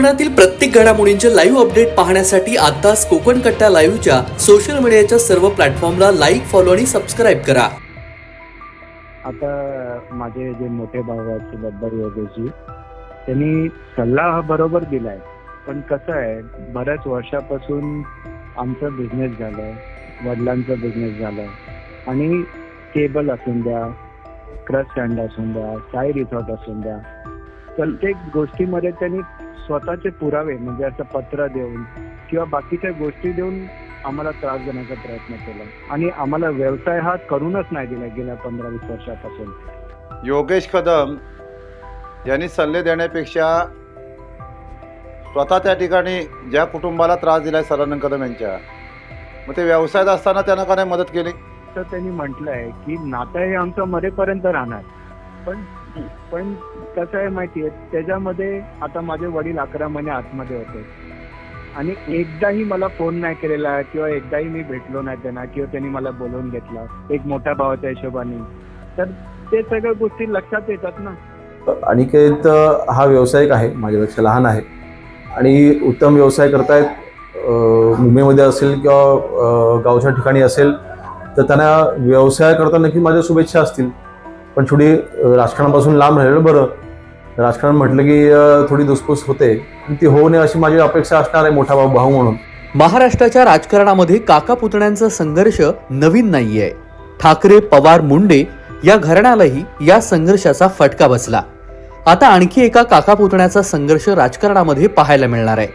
कोकणातील प्रत्येक घडामोडींचे लाईव्ह अपडेट पाहण्यासाठी आताच कोकण कट्टा लाईव्हच्या सोशल मीडियाच्या सर्व प्लॅटफॉर्मला लाईक फॉलो आणि सबस्क्राईब करा. आता माझे जे मोठे भाऊ आहेत सुलभभाई योगेशजी त्यांनी सल्ला हा बरोबर दिलाय. पण कसं आहे बऱ्याच वर्षापासून आमचं बिझनेस झालं वडिलांचं बिझनेस झालं आणि केबल असून द्या क्रश स्टँड असून द्या साई रिसॉर्ट असून द्या प्रत्येक गोष्टीमध्ये त्यांनी स्वतःचे पुरावे म्हणजे असं पत्र देऊन किंवा बाकीच्या गोष्टी देऊन आम्हाला त्रास देण्याचा प्रयत्न केला. आणि आम्हाला व्यवसाय हा करूनच नाही दिला गेल्या पंधरा वीस वर्षापासून. योगेश कदम यांनी सल्ले देण्यापेक्षा स्वतः त्या ठिकाणी ज्या कुटुंबाला त्रास दिलाय सदानंद कदम यांच्या मग ते व्यवसायात असताना त्यांना का नाही मदत केली? तर त्यांनी म्हटलंय की नातं हे आमचं मरेपर्यंत राहणार. पण पण कसं आहे माहितीये त्याच्यामध्ये आता माझे वडील अकरा महिने आतमध्ये होते. आणि एकदाही मला फोन नाही केलेला किंवा एकदाही मी भेटलो नाही त्यांना किंवा त्यांनी मला बोलवून घेतला एक मोठ्या भावाच्या हिशोबाने. तर ते सगळ्या गोष्टी लक्षात येतात ना. अनिकेत हा व्यावसायिक आहे माझ्यापेक्षा लहान आहे. आणि उत्तम व्यवसाय करतायत मुंबईमध्ये असेल किंवा गावच्या ठिकाणी असेल तर त्यांना व्यवसाय करता नक्की माझ्या शुभेच्छा असतील. पण थोडी राजकारणापासून लांब राहिलेलं बरं. राजकारण म्हटलं की थोडी दुसपूस होते. ती होऊ नये अशी माझी अपेक्षा असणार आहे मोठा भाऊ भाऊ म्हणून. महाराष्ट्राच्या राजकारणामध्ये काका पुतण्यांचा संघर्ष नवीन नाहीये. ठाकरे पवार मुंडे या घराण्यालाही या संघर्षाचा फटका बसला. आता आणखी एका काका पुतण्याचा संघर्ष राजकारणामध्ये पाहायला मिळणार आहे.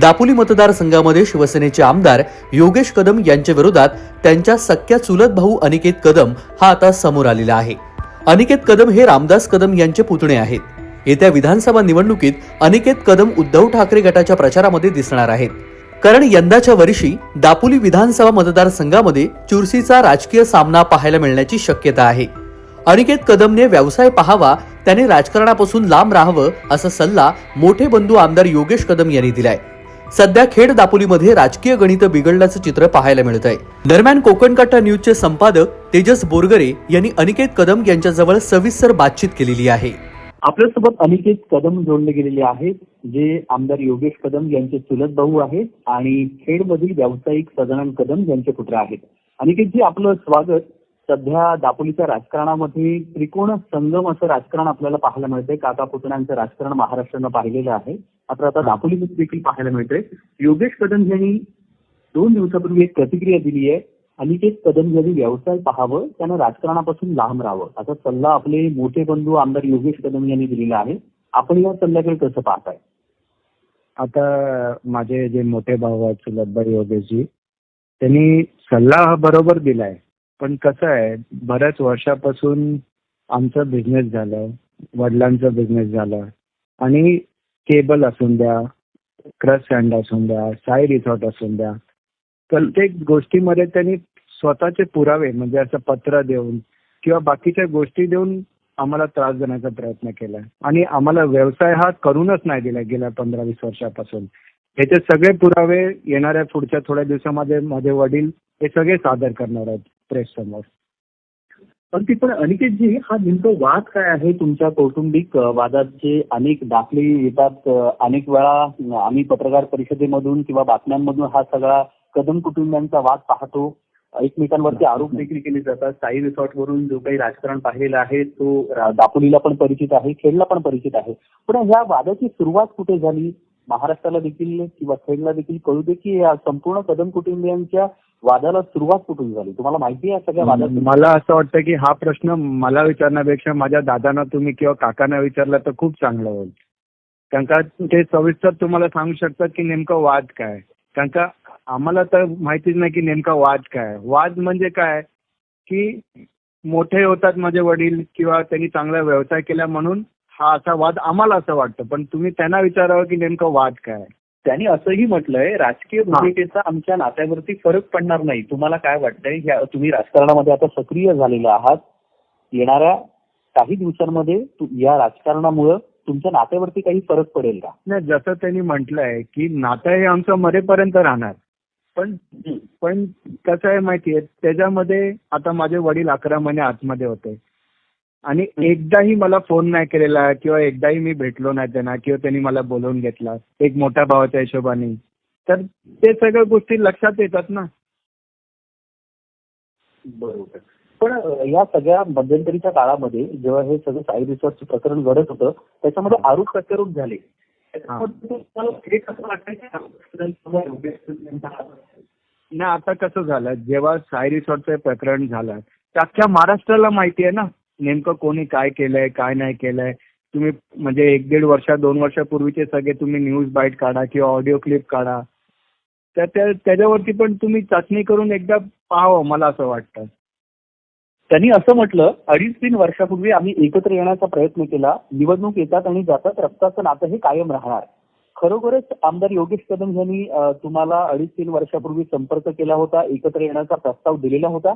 दापोली मतदारसंघामध्ये शिवसेनेचे आमदार योगेश कदम यांच्या विरोधात त्यांच्या सख्या चुलत भाऊ अनिकेत कदम हा आता समोर आलेला आहे. अनिकेत कदम हे रामदास कदम यांचे पुतणे आहेत. येत्या विधानसभा निवडणुकीत अनिकेत कदम उद्धव ठाकरे गटाच्या प्रचारामध्ये दिसणार आहेत. कारण यंदाच्या वर्षी दापोली विधानसभा मतदारसंघामध्ये चुरशीचा राजकीय सामना पाहायला मिळण्याची शक्यता आहे. अनिकेत कदमने व्यवसाय पाहावा त्याने राजकारणापासून लांब राहावं असा सल्ला मोठे बंधू आमदार योगेश कदम यांनी दिलाय. सध्या खेड दापोलीमध्ये राजकीय गणित बिघडल्याचं चित्र पाहायला मिळत आहे दरम्यान कोकणकट्टा न्यूजचे संपादक तेजस बोरगरे यांनी अनिकेत कदम यांच्याजवळ सविस्तर बातचीत केलेली आहे. आपल्यासोबत अनिकेत कदम जोडले गेलेले आहेत जे आमदार योगेश कदम यांचे चुलत भाऊ आहेत आणि खेडमधील व्यावसायिक सदानंद कदम यांचे पुत्र आहेत. अनिकेतजी आपलं स्वागत. सध्या दापोलीच्या राजकारणामध्ये त्रिकोण संगम असं राजकारण आपल्याला पाहायला मिळतंय. काका पुतण्यांचं राजकारण महाराष्ट्रानं पाहिलेलं आहे. मात्र आता दापोलीमध्ये देखील पाहायला मिळतंय. योगेश कदम यांनी दोन दिवसापूर्वी एक प्रतिक्रिया दिली आहे. अनिकेत कदम यांनी व्यवसाय पाहावं त्यानं राजकारणापासून लांब राहावं. असा सल्ला आपले मोठे बंधू आमदार योगेश कदम यांनी दिलेला आहे. आपण या सल्ल्याकडे कसं पाहताय? आता माझे जे मोठे भाऊ आहेत सुलभभाई योगेशजी त्यांनी सल्ला बरोबर दिलाय. पण कसं आहे बऱ्याच वर्षापासून आमचं बिझनेस झालं वडिलांचं बिझनेस झालं. आणि केबल असून द्या क्रश सँड असून द्या साई रिसॉर्ट असून द्या. प्रत्येक गोष्टीमध्ये त्यांनी स्वतःचे पुरावे म्हणजे असं पत्र देऊन किंवा बाकीच्या गोष्टी देऊन आम्हाला त्रास देण्याचा प्रयत्न केला. आणि आम्हाला व्यवसाय हा करूनच नाही दिला गेल्या पंधरा वीस वर्षापासून याचे सगळे पुरावे येणाऱ्या पुढच्या थोड्या दिवसामध्ये माझे वडील हे सगळे सादर करणार आहेत. प्रेस समोर. पण ती पण अनिकेतजी हा नेमकं वाद काय आहे तुमच्या कौटुंबिक वादाचे? अनेक दाखले येतात अनेक वेळा आम्ही पत्रकार परिषदेमधून किंवा बातम्यांमधून हा सगळा कदम कुटुंबियांचा वाद पाहतो. एकमेकांवरती आरोप देखील केले जातात. साई रिसॉर्टवरून जो काही राजकारण पाहिलेलं आहे तो दापोलीला पण परिचित आहे खेडला पण परिचित आहे. पण ह्या वादाची सुरुवात कुठे झाली? महाराष्ट्राला देखील किंवा खेडला देखील कळू दे की या संपूर्ण कदम कुटुंबियांच्या वादाला सुरुवात कुठून झाली? तुम्हाला माहिती आहे सगळ्या वादाची मला असं वाटतं की हा प्रश्न मला विचारण्यापेक्षा माझ्या दादांना तुम्ही किंवा काकांना विचारला तर खूप चांगलं होईल. कारण का ते सविस्तर तुम्हाला सांगू शकतात की नेमका वाद काय? कारण का आम्हाला तर माहितीच नाही की नेमका वाद काय? वाद म्हणजे काय? की मोठे होतात माझे वडील किंवा त्यांनी चांगला व्यवसाय केला म्हणून हा असा वाद आम्हाला असं वाटतं. पण तुम्ही त्यांना विचारावं की नेमकं वाद काय? त्यांनी असंही म्हटलंय राजकीय भूमिकेचा आमच्या नात्यावरती फरक पडणार नाही. तुम्हाला काय वाटतंय? तुम्ही राजकारणामध्ये आता सक्रिय झालेला आहात. येणाऱ्या काही दिवसांमध्ये या राजकारणामुळं तुमच्या नात्यावरती काही फरक पडेल का? नाही जसं त्यांनी म्हटलंय की नातं हे आमचं मरेपर्यंत राहणार. पण पण कसं आहे माहितीये त्याच्यामध्ये आता माझे वडील अकरा महिने आतमध्ये होते. आणि एकदाही मला फोन नाही केलेला किंवा एकदाही मी भेटलो नाही त्यांना किंवा त्यांनी मला बोलवून घेतला एक मोठ्या भावाच्या हिशोबाने. तर ते सगळ्या गोष्टी लक्षात येतात ना. बरोबर. पण या सगळ्या मध्यंतरीच्या काळामध्ये जेव्हा हे सगळं साई रिसॉर्टचं प्रकरण घडत होतं त्याच्यामध्ये आरोप प्रत्यारोप झाले. त्याच्यामध्ये तुम्हाला हे कसं वाटतं की आरोप किंवा योगेश यांचा हात असेल? ना आता कसं झालं? जेव्हा साय रिसॉर्टचं प्रकरण झालं अख्ख्या महाराष्ट्राला माहिती आहे ना. नेमकं कोणी काय केलंय काय नाही केलंय? तुम्ही म्हणजे एक दीड वर्षा दोन वर्षापूर्वीचे सगळे तुम्ही न्यूज बाईट काढा किंवा ऑडिओ क्लिप काढा. तर त्या त्याच्यावरती पण तुम्ही चाचणी करून एकदा पाहावं मला असं वाटतं. त्यांनी असं म्हटलं अडीच तीन वर्षापूर्वी आम्ही एकत्र येण्याचा प्रयत्न केला. निवडणूक येतात आणि जातात रक्ताचं नातं हे कायम राहणार. खरोखरच आमदार योगेश कदम यांनी तुम्हाला अडीच तीन वर्षापूर्वी संपर्क केला होता एकत्र येण्याचा प्रस्ताव दिलेला होता.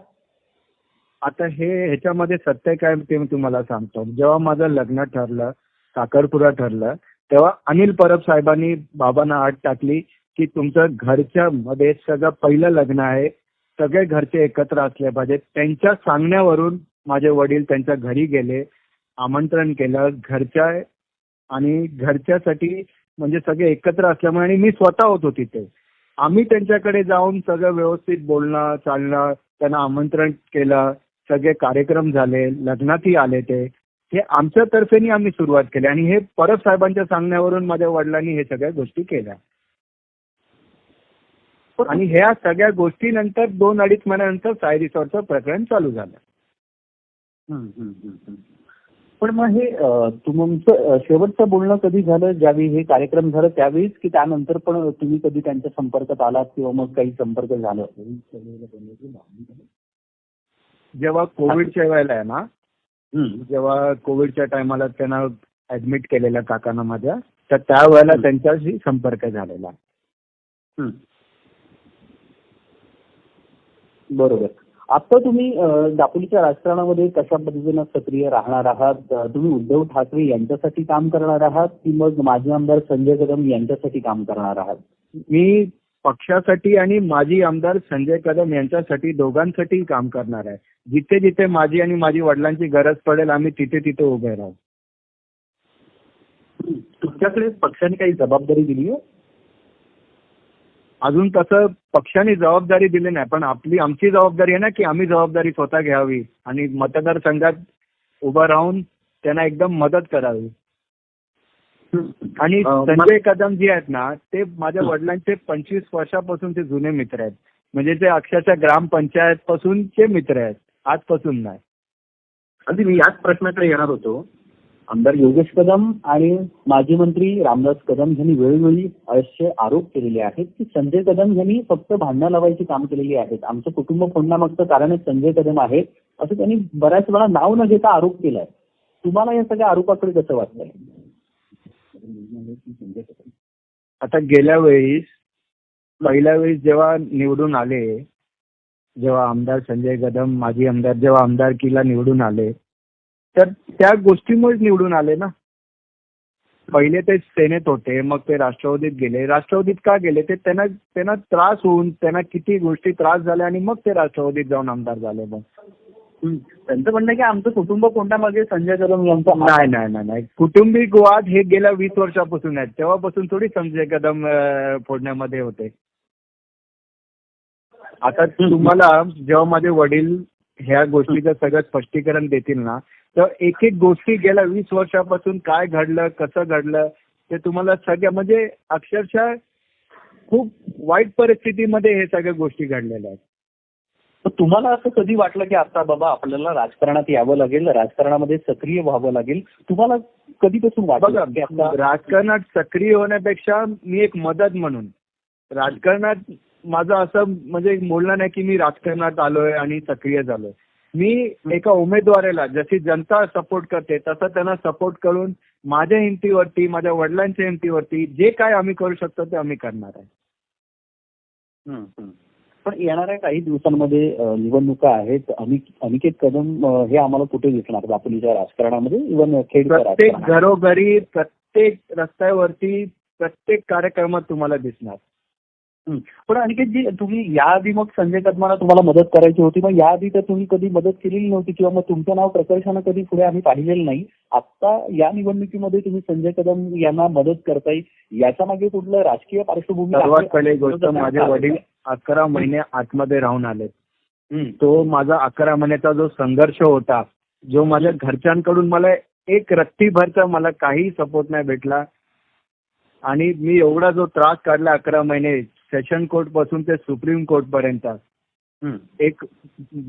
आता हे ह्याच्यामध्ये सत्य काय ते मी तुम्हाला सांगतो. जेव्हा माझं लग्न ठरलं साखरपुरा ठरलं तेव्हा अनिल परब साहेबांनी बाबांना आठ टाकली की तुमचं घरच्या मध्ये सगळं पहिलं लग्न आहे. सगळे घरचे एकत्र असले पाहिजे. त्यांच्या सांगण्यावरून माझे वडील त्यांच्या घरी गेले आमंत्रण केलं. घरच्या आणि घरच्यासाठी म्हणजे सगळे एकत्र असल्यामुळे आणि मी स्वतः होतो तिथे. आम्ही त्यांच्याकडे जाऊन सगळं व्यवस्थित बोलणं चालणं त्यांना आमंत्रण केलं. सगळे कार्यक्रम झाले लग्नातही आले ते. हे आमच्या तर्फेनी आम्ही सुरुवात केली आणि हे परब साहेबांच्या सांगण्यावरून माझ्या वडिलांनी हे सगळ्या गोष्टी केल्या. आणि ह्या सगळ्या गोष्टीनंतर दोन अडीच महिन्यानंतर साय रिसॉर्टचं प्रकरण चालू झालं. पण मग हे तुमचं शेवटचं बोलणं कधी झालं? ज्यावेळी हे कार्यक्रम झालं त्यावेळीच की त्यानंतर पण तुम्ही कधी त्यांच्या संपर्कात आलात किंवा मग काही संपर्क झालं? जेव्हा कोविडच्या वेळेला आहे ना. जेव्हा कोविडच्या टायमाला त्यांना ऍडमिट केलेल्या काकांना माझ्या तर त्यावेळेला. त्यांच्याशी संपर्क झालेला. बरोबर आता तुम्ही दापोलीच्या राजकारणामध्ये कशा पद्धतीनं सक्रिय राहणार आहात तुम्ही उद्धव ठाकरे यांच्यासाठी काम करणार आहात की मग माजी आमदार संजय कदम यांच्यासाठी काम करणार आहात मी पक्षासाठी आणि माजी आमदार संजय कदम यांच्यासाठी दोघांसाठी काम करणार आहे जिथे जिथे माझी आणि माझी वडिलांची गरज पडेल आम्ही तिथे तिथे उभे राहू. तुमच्याकडे पक्षाने काही जबाबदारी दिली आहे? अजून तसं पक्षाने जबाबदारी दिली नाही पण आपली आमची जबाबदारी आहे ना की आम्ही जबाबदारी स्वतः घ्यावी आणि मतदारसंघात उभं राहून त्यांना एकदम मदत करावी. आणि संजय कदम जे आहेत ना ते माझ्या. वडिलांचे पंचवीस वर्षापासूनचे जुने मित्र आहेत. म्हणजे ते अक्षरशः ग्रामपंचायत पासूनचे मित्र आहेत. आजपासून नाही. अगदी मी याच प्रश्नाकडे येणार होतो. आमदार योगेश कदम आणि माजी मंत्री रामदास कदम यांनी वेळोवेळी असे आरोप केलेले आहेत की संजय कदम यांनी फक्त भांडणं लावायची काम केलेली आहेत. आमचं कुटुंब फोडण्यामागचं कारणच संजय कदम आहे असं त्यांनी बऱ्याच वेळा नाव न घेता आरोप केलाय. तुम्हाला या सगळ्या आरोपाकडे कसं वाटतंय? आता गेल्या वेळेस पहिल्या वेळेस जेव्हा निवडून आले जेव्हा आमदार संजय कदम माजी आमदार जेव्हा आमदारकीला निवडून आले तर त्या गोष्टीमुळेच निवडून आले ना. पहिले ते सेनेत होते मग ते राष्ट्रवादीत गेले. राष्ट्रवादीत का गेले? ते त्यांना त्यांना त्रास होऊन त्यांना किती गोष्टी त्रास झाल्या आणि मग ते राष्ट्रवादीत जाऊन आमदार झाले मग. त्यांचं म्हणणं की आमचं कुटुंब कोंडामागे संजय कदम यांचा नाही नाही नाही नाही. कुटुंबिक वाद हे गेल्या वीस वर्षापासून आहेत. तेव्हापासून थोडी संजय कदम फोडण्यामध्ये होते. आता तुम्हाला जेव्हा माझे वडील ह्या गोष्टीचं सगळं स्पष्टीकरण देतील ना तर एक एक गोष्टी गेल्या वीस वर्षापासून काय घडलं कसं घडलं ते तुम्हाला सगळ्या म्हणजे अक्षरशः खूप वाईट परिस्थितीमध्ये हे सगळ्या गोष्टी घडलेल्या आहेत. तर तुम्हाला असं कधी वाटलं की आता बाबा आपल्याला राजकारणात यावं लागेल राजकारणामध्ये सक्रिय व्हावं लागेल? तुम्हाला कधीपासून वाटलं राजकारणात सक्रिय होण्यापेक्षा मी एक मदत म्हणून राजकारणात माझं असं म्हणजे बोलणं नाही की मी राजकारणात आलोय आणि सक्रिय झालोय. मी एका उमेदवाराला जशी जनता सपोर्ट करते तसं त्यांना सपोर्ट करून माझ्या हिमतीवरती माझ्या वडिलांच्या हिमतीवरती जे काय आम्ही करू शकतो ते आम्ही करणार आहे. पण येणाऱ्या काही दिवसांमध्ये निवडणुका आहेत. अनिक- अनिकेत कदम हे आम्हाला कुठे दिसणार? दापोलीच्या राजकारणामध्ये? इव्हन खेडच्या प्रत्येक घरोघरी प्रत्येक रस्त्यावरती प्रत्येक कार्यक्रमात तुम्हाला दिसणार. पण आणखी जी तुम्ही याआधी मग संजय कदमाला तुम्हाला मदत करायची होती मग याआधी तर तुम्ही कधी मदत केलेली नव्हती किंवा मग तुमचं नाव प्रकर्षानं कधी पुढे आम्ही पाहिलेलं नाही आता या निवडणुकीमध्ये तुम्ही संजय कदम यांना मदत करताय याच्या मागे कुठलं राजकीय पार्श्वभूमी? सर्वात पहिली गोष्ट माझे वडील? अकरा महिने आतमध्ये राहून आले. तो माझा अकरा महिन्याचा जो संघर्ष होता जो माझ्या घरच्यांकडून मला एक रत्तीभरचा मला काही सपोर्ट नाही भेटला आणि मी एवढा जो त्रास काढला अकरा महिने सेशन कोर्टपासून ते सुप्रीम कोर्ट पर्यंत. एक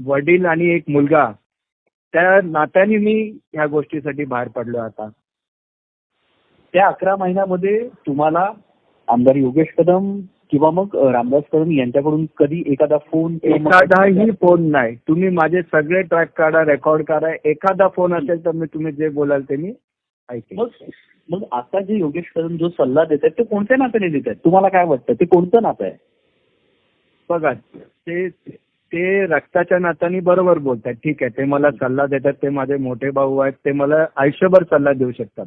वडील आणि एक मुलगा त्या नात्याने मी ह्या गोष्टीसाठी बाहेर पडलो आता. त्या अकरा महिन्यामध्ये तुम्हाला आमदार योगेश कदम किंवा मग रामदास कदम यांच्याकडून कधी एखादा फोन एखादाही फोन नाही. तुम्ही माझे सगळे ट्रॅक काढा रेकॉर्ड करा एखादा फोन असेल तर मी तुम्ही जे बोलाल ते मी ऐकेन. मग आता जे योगेश कदम जो सल्ला देत आहेत ते कोणत्या नात्याने देत आहेत? तुम्हाला काय वाटतं? ते कोणतं नातं आहे? बघा ते ते रक्ताच्या नात्याने बरोबर बोलतात ठीक आहे ते मला सल्ला देतात ते माझे मोठे भाऊ आहेत ते मला आयुष्यभर सल्ला देऊ शकतात.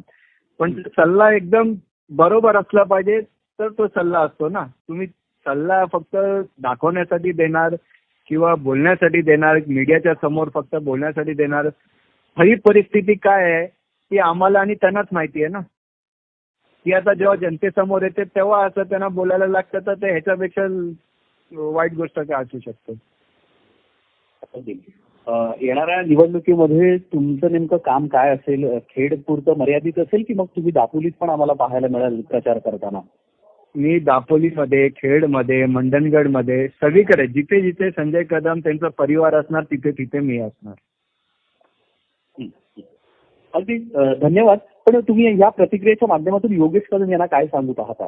पण सल्ला एकदम बरोबर असला पाहिजे तर तो सल्ला असतो ना. तुम्ही सल्ला फक्त दाखवण्यासाठी देणार किंवा बोलण्यासाठी देणार मीडियाच्या समोर फक्त बोलण्यासाठी देणार. खरी परिस्थिती काय आहे ती आम्हाला आणि त्यांनाच माहिती आहे ना. ती आता जेव्हा जनतेसमोर येते तेव्हा असं त्यांना बोलायला लागतं तर ते ह्याच्यापेक्षा वाईट गोष्ट काय असू शकते? येणाऱ्या निवडणुकीमध्ये तुमचं नेमकं काम काय असेल? खेड पुरतं मर्यादित असेल की मग तुम्ही दापोलीत पण आम्हाला पाहायला मिळेल प्रचार करताना? मी दापोलीमध्ये खेडमध्ये मंडणगडमध्ये सगळीकडे जिथे जिथे संजय कदम त्यांचा परिवार असणार तिथे तिथे मी असणार. अगदी धन्यवाद. पण तुम्ही या प्रतिक्रियेच्या माध्यमातून योगेश कदम यांना काय सांगू पाहता?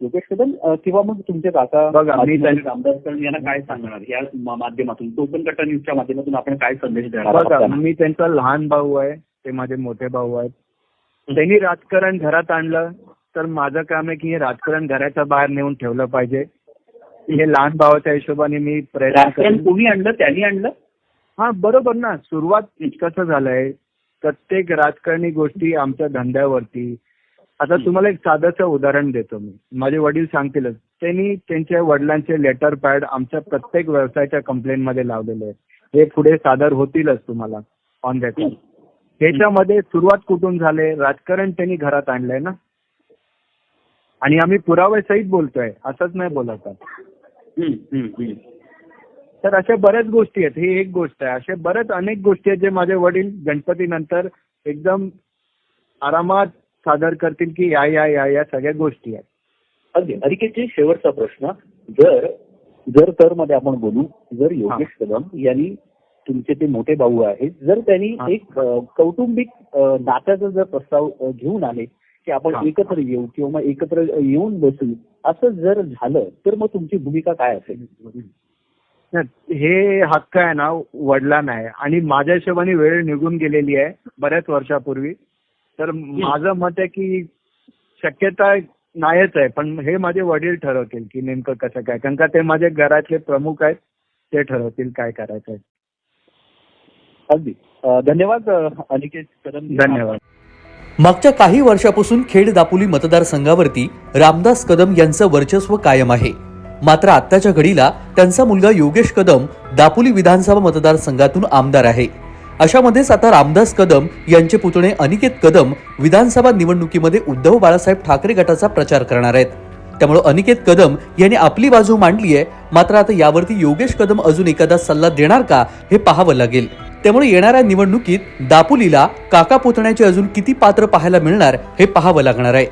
योगेश कदम किंवा मग तुमचे काका रामदास कदम यांना काय सांगणार? या माध्यमातून कोकण कट्टा न्यूजच्या माध्यमातून आपण काय संदेश देणार? मी त्यांचा लहान भाऊ आहे ते माझे मोठे भाऊ आहेत. त्यांनी राजकारण घरात आणलं तर माझं काम आहे की हे राजकारण घराच्या बाहेर नेऊन ठेवलं पाहिजे. हे लहान भावाच्या हिशोबाने मी प्रयत्न कोणी आणलं? त्यांनी आणलं? हा बरोबर ना. सुरुवात कसं झालंय. प्रत्येक राजकारणी गोष्टी आमच्या धंद्यावरती. आता तुम्हाला एक साधंसं उदाहरण देतो मी. माझे वडील सांगतीलच त्यांनी त्यांच्या वडिलांचे लेटर पॅड आमच्या प्रत्येक व्यवसायाच्या कंप्लेंटमध्ये लावलेले आहेत. हे पुढे सादर होतीलच तुम्हाला ऑन रेकॉर्ड त्याच्यामध्ये सुरुवात कुठून झाले? राजकारण त्यांनी घरात आणलंय ना? आणि आम्ही पुराव्यासहित बोलतोय असंच नाही बोलत तर अशा बऱ्याच गोष्टी आहेत. ही एक गोष्ट आहे. अशा बऱ्याच अनेक गोष्टी आहेत जे माझे वडील गणपतीनंतर एकदम आरामात सादर करतील की या या या या सगळ्या गोष्टी आहेत. अगदी. अनिकेतजी शेवटचा प्रश्न जर जर तर मध्ये आपण बोलू जर योगेश कदम यांनी तुमचे ते मोठे भाऊ आहेत जर त्यांनी. एक कौटुंबिक नात्याचा जर प्रस्ताव घेऊन आले की आपण. एकत्र येऊ किंवा मग एकत्र येऊन बसू असं जर झालं तर मग तुमची भूमिका काय असेल? हे हक्क आहे ना वडिलांना आहे. आणि माझ्या हिशोबाने वेळ निघून गेलेली आहे बऱ्याच वर्षापूर्वी. तर माझं मत आहे की शक्यता नाहीच आहे पण हे माझे वडील ठरवतील की नेमकं कसं काय. कारण का ते माझे घरातले प्रमुख आहेत ते ठरवतील काय करायचं आहे अगदी धन्यवाद अनिकेत कदम. धन्यवाद. मागच्या काही वर्षापासून खेड दापोली मतदारसंघावरती रामदास कदम यांचं वर्चस्व कायम आहे. मात्र आत्ताच्या घडीला त्यांचा मुलगा योगेश कदम दापोली विधानसभा मतदारसंघातून आमदार आहे. अशामध्येच आता रामदास कदम यांचे पुतणे अनिकेत कदम विधानसभा निवडणुकीमध्ये उद्धव बाळासाहेब ठाकरे गटाचा प्रचार करणार आहेत. त्यामुळे अनिकेत कदम यांनी आपली बाजू मांडली आहे मात्र आता यावरती योगेश कदम अजून एखादा सल्ला देणार का हे पाहावं लागेल. त्यामुळे येणाऱ्या निवडणुकीत दापोलीला काका पुतण्याचे अजून किती पात्र पाहायला मिळणार हे पाहावं लागणार आहे.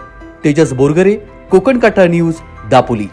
तेजस बोरगरे कोकण काटा न्यूज दापोली.